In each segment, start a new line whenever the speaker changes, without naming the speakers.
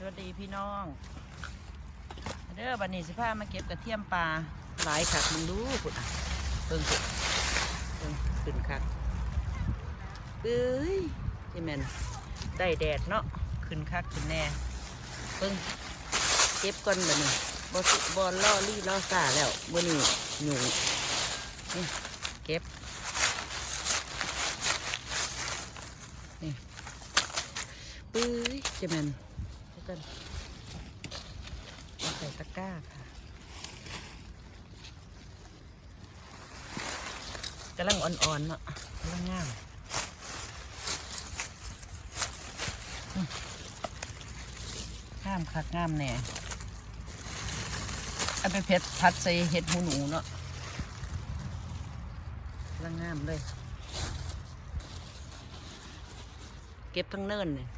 สวัสดีพี่น้อง เด้อบันนี้สิพามาเก็บกระเทียมปลาหลายคักมึงดูพุ่นอะเบิ่งพุ่นเบิ่งขึ้นคักเอ้ยที่แมนได้แดดเนาะขึ้นคักขึ้นแน่เบิ่งเก็บก่อนบัดนี้บ่สิบ่ล่อลี่ล่อซาแล้วบ่นี้หนูนี่เก็บนี่ปื้ยจะแมน กันใส่ตะกร้าค่ะกำลังอ่อนๆเนาะกำลังงามอืมงามคักง่ามแน่เอาไปเพชรพัดใส่เห็ดหูหนูเนาะกำลังงามเลย เก็บทั้งเนินเนี่ยเอ้ย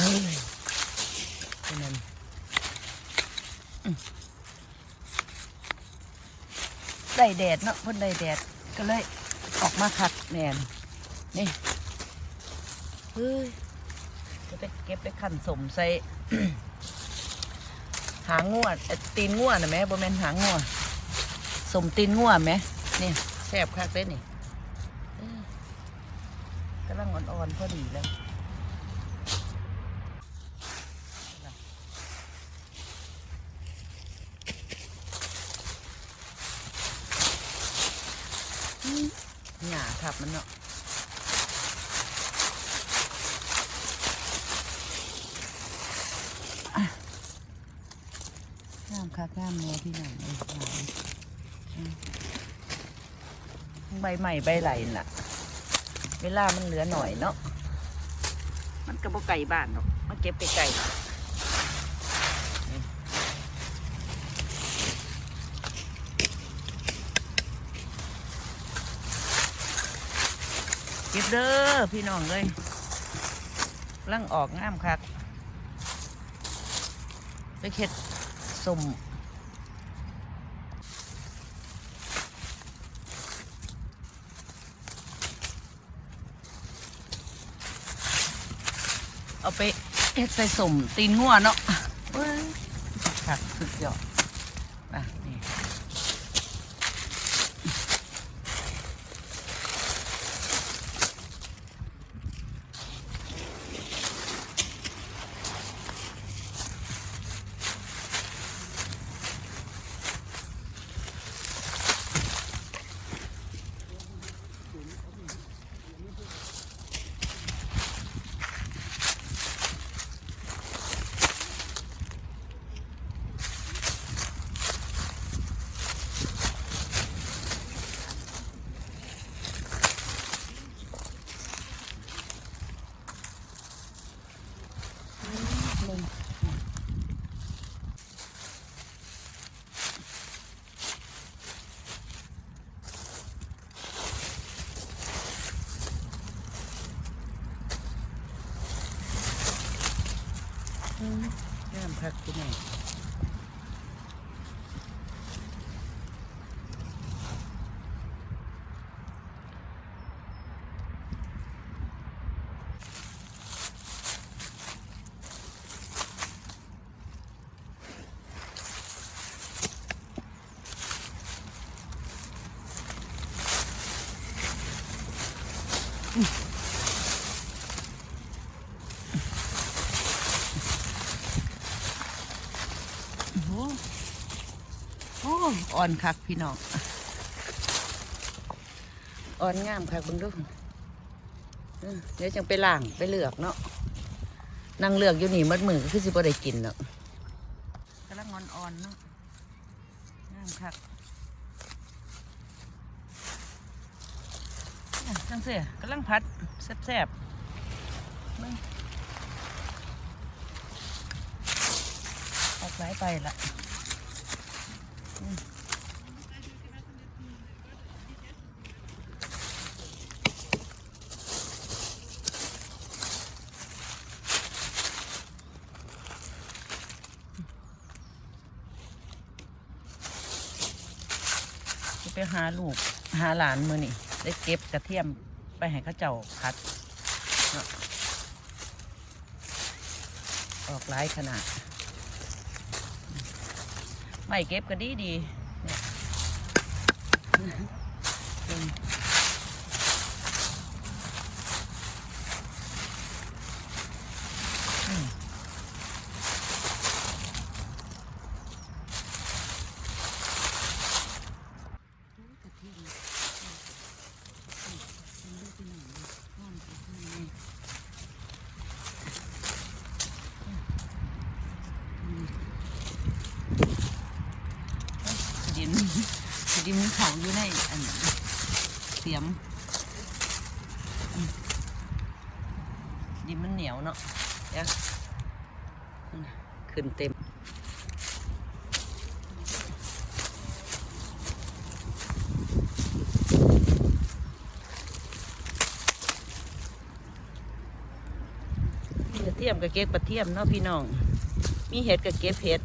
นั่นได้แดดเนาะพ่นได้แดดก็เลยออกมาขัดแนนนี่เฮ้ยจะไปเก็บไปขันสมใส่หางงวเอ่อตีนงัวนะแม่บ่แม่นหางงัวสมตีนงัวไหมนี่แซ่บคักเลยนี่กำลังอ่อนๆพอดีเลย หญ้าทับมันเนาะอะงามคักงามแน่พี่น้องเลยหลายอืมใบใหม่ใบไหลน่ะ เวลามันเหลือหน่อยเนาะ มันก็บ่ไก่บ้านหรอกมาเก็บไปไก่ เก็บเด้อพี่น้องเลยลังออกงามคัก ไปเข็ดสมเอาไปเฮ็ดใส่สมตีนงัวเนาะเว้ยคักสุดยอดอะนี่ ลงอืมงามพักที่ไหน โอ้โอ้อ่อนคักพี่น้อง อ่อนงามคักเบึงดูเออเดี๋ยวจังไปล่างไปเลือกเนาะนั่งเลือกอยู่นี่มัดมือก็คือสิบ่ได้กินเนาะกำลังอ่อนๆเนาะงามคักอะ จังเสียกำลังพัดแซ่บๆเบิ่งออกสายไปละไปหาลูก หาหลานมือนี่ ได้เก็บกระเทียมไปให้ข้าเจ้าคัดออกหลายขนาด ไม่เก็บก็ดีดีเนี่ยอืมอืมดินดินมีของอยู่ในอันเสียมอืม ดินมันเหนียวเนาะเดี๋ยวขึ้นเต็ม กระเทียมกับเก็บกระเทียมเนาะพี่น้อง มีเห็ดกับเก็บเห็ด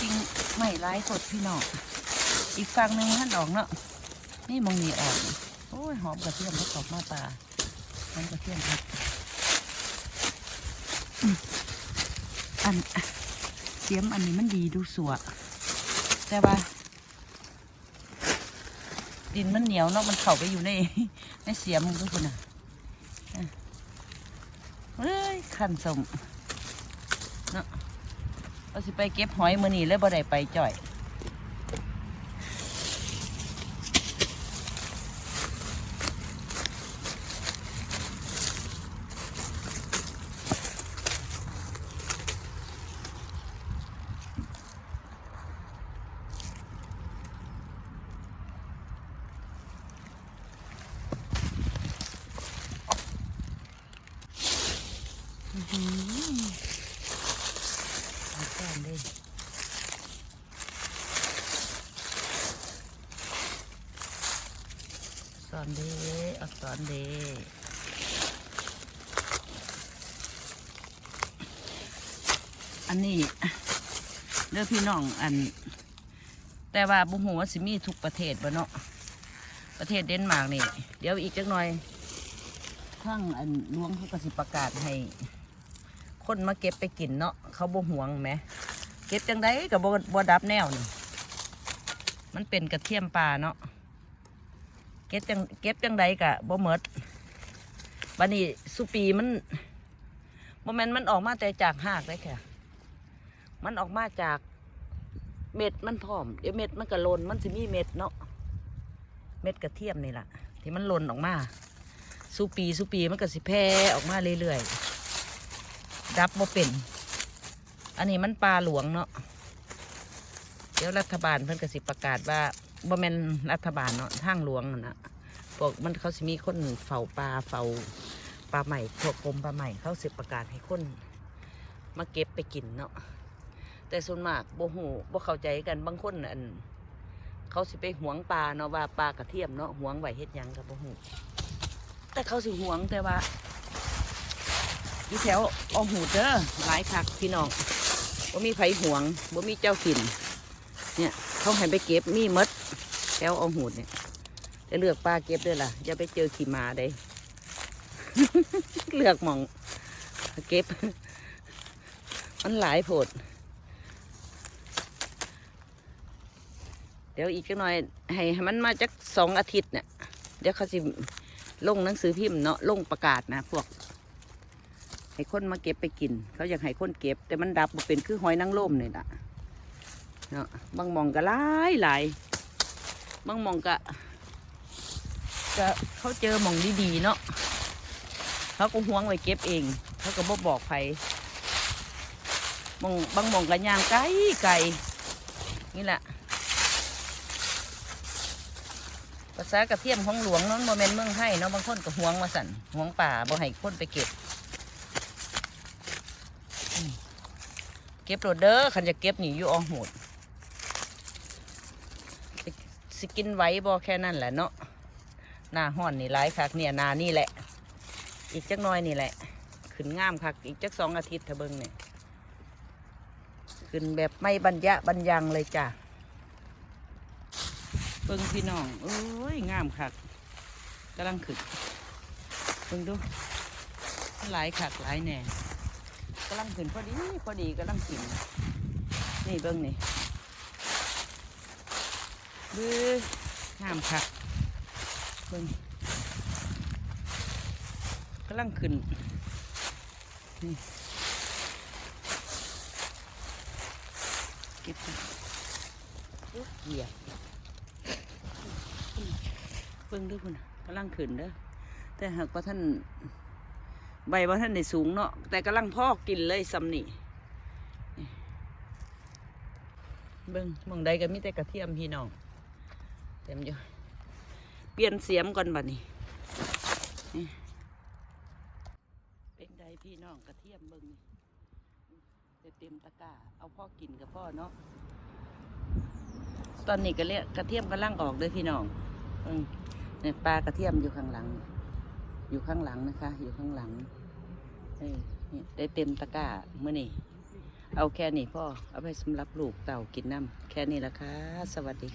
จริงไม่ร้าย สดพี่น้องอีกฝั่งหนึ่งท่านออกเนาะนี่มองนี่ออกโอ้ยหอมกระเทียมเขาตอกมาตาหอมกระเทียมครับอันเสียมอันนี้มันดีดูสวยแต่ว่า ดินมันเหนียวเนาะมันเข้าไปอยู่ในในเสียมทุกคนอะเฮ้ยขันสมเนาะเราสิไปเก็บหอยมือนี่เลยบ่ได้ไปจ่อย อื้อหือเอาแก้มเลย อนเดอาสอนเดอันนี้เด้อพี่น้องอัน แต่ว่าบุหัวาสิมีทุกประเทศบ่เนาะประเทศเดนมาร์กนี่ เดี๋ยวอีกจักหน่อยข้างอันหลวงเขาก็สิประกาศให้ คนมาเก็บไปกินเนาะเขาบ่ห่วงแหมเก็บจังไดกับบ่บ่ดับแนวนี่มันเป็นกระเทียมปลาเนาะ ก็บจังเก็บจังไดกะบ่หมดบัดนี้สุปีมันบ่แมนมันออกมาแต่จากหากเลยค่ะมันออกมาจากเม็ดมันพร้อมเดี๋ยวเม็ดมันก็หล่นมันสิมีเม็ดเนาะเม็ดกระเทียมนี่แหละที่มันหล่นออกมาสุปีสุปีมันก็สิแพร่ออกมาเรื่อยๆดับบ่เป็นอันนี้มันปลาหลวงเนาะเดี๋ยวรัฐบาลเพิ่นก็สิประกาศว่าบ่แม่นรัฐบาลเนาะทางหลวงนั่นนะ พวกมันเขาสิมีคนเฝ้าปลาเฝ้าปลาใหม่พวกกรมปลาใหม่เขาสิประกาศให้คนมาเก็บไปกินเนาะแต่ส่วนมากบ่ฮู้บ่เข้าใจกันบางคนอัน เขาสิไปหวงปลาเนาะว่าปลากระเทียมเนาะหวงไหวเฮ็ดยังก็บ่ฮู้แต่เขาสิหวงแต่ว่าอยู่แถวอหูเด้อหลายคักพี่น้องบ่มีไผหวงบ่มีเจ้ากิน เนี่ยเขาให้ไปเก็บมีมดแถวอหูเนี่ย จะเลือกปลาเก็บด้อล่ะอย่าไปเจอขี่มาได้เลือกหมองเก็บ มันหลายโผด เดี๋ยวอีกหน่อย ให้มันมาจักสองอาทิตย์เนี่ย เดี๋ยวเขาสิลงหนังสือพิมพ์เนาะลงประกาศนะพวก ให้คนมาเก็บไปกิน เขาอยากให้คนเก็บ แต่มันดับเป็นคือหอยนางรมนี่แหละเนาะบางมองก็หลายหลายบางมองก็ ก็เขาเจอหมองดีๆเนาะเขาก็ห่วงไว้เก็บเองเขาก็บ่บอกใครมองบางหมองก็ย่างไกลไกลนี่แหละภาษากระเทียมของหลวงนั้นโมเมนเมืองไทยเนาะบางคนก็ห่วงมาสั่นห่วงป่าบ่ให้คนไปเก็บ เก็บโรดเด้อขันจะเก็บหนีอยู่อองหดสกินไว้บ่แค่นั้นแหละเนาะ หน้าห้อนนี่ร้ายคักเนี่ยนานี่แหละ อีกจักน้อยนี่แหละ ขึ้นงามคักอีกจักสองอาทิตย์เถอะเบิงเนี่ยขึ้นแบบไม่บรรยะบรรยังเลยจ้ะเบิงพี่น้องโอ้ยงามคักกำลังขึ้นเบิงดูหลายคักหลายแน่กำลังขึ้นพอดีพอดีกำลังกินนี่เบิงนี่เบื้องามคัก เบิงกำลังขึ้น นี่ เก็บไปเหยียบเพิ่งด้วยคุณกำลังขึ้นเด้อ แต่หากว่าท่าน ใบว่าท่านในสูงเนาะ แต่กำลังพอกกินเลยซ้ำนี่เบิ้งมองใดก็มีแต่กระเทียมพี่น้อง เต็มอยู่ เปลี่ยนเสียมก่อนบัดนี้นี่เป็นใดพี่น้องกระเทียมเบิ้งจะเต็มตะกร้าเอาพ่อกินกับพ่อเนาะตอนนี้ก็เรียกกระเทียมกำลังออกเลยพี่น้องเนี่ยปลากระเทียมอยู่ข้างหลัง อยู่ข้างหลังนะคะ อยู่ข้างหลังได้เต็มตะกร้าเมื่อนี่เอาแค่นี้พ่อ เอาไปสำหรับลูกเต่ากินน้ำแค่นี้ละค่ะ สวัสดี